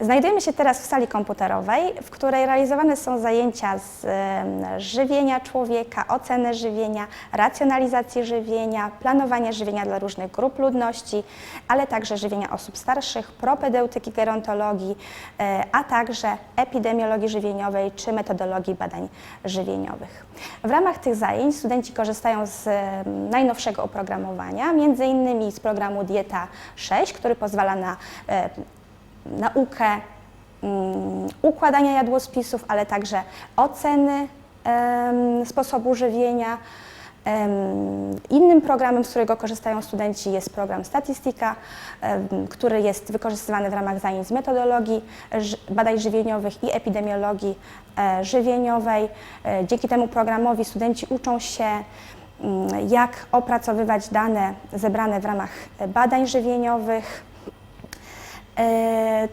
Znajdujemy się teraz w sali komputerowej, w której realizowane są zajęcia z żywienia człowieka, oceny żywienia, racjonalizacji żywienia, planowania żywienia dla różnych grup ludności, ale także żywienia osób starszych, propedeutyki gerontologii, e, a także epidemiologii żywieniowej czy metodologii badań żywieniowych. W ramach tych zajęć studenci korzystają z najnowszego oprogramowania, między innymi z programu Dieta 6, który pozwala na naukę mm, układania jadłospisów, ale także oceny sposobu żywienia. Innym programem, z którego korzystają studenci jest program Statystyka, który jest wykorzystywany w ramach zajęć z metodologii badań żywieniowych i epidemiologii e, żywieniowej. E, Dzięki temu programowi studenci uczą się mm, jak opracowywać dane zebrane w ramach badań żywieniowych,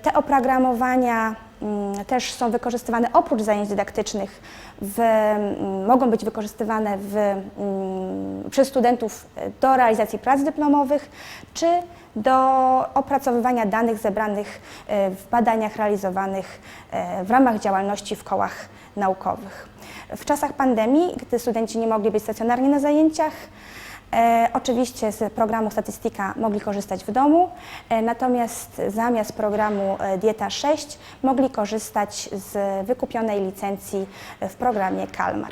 Te oprogramowania mm, też są wykorzystywane oprócz zajęć dydaktycznych, w, mm, mogą być wykorzystywane w, mm, przez studentów e, do realizacji prac dyplomowych czy do opracowywania danych zebranych e, w badaniach realizowanych e, w ramach działalności w kołach naukowych. W czasach pandemii, gdy studenci nie mogli być stacjonarnie na zajęciach, E, oczywiście z programu Statystyka mogli korzystać w domu, e, natomiast zamiast programu e, Dieta 6 mogli korzystać z wykupionej licencji w programie Kalmar.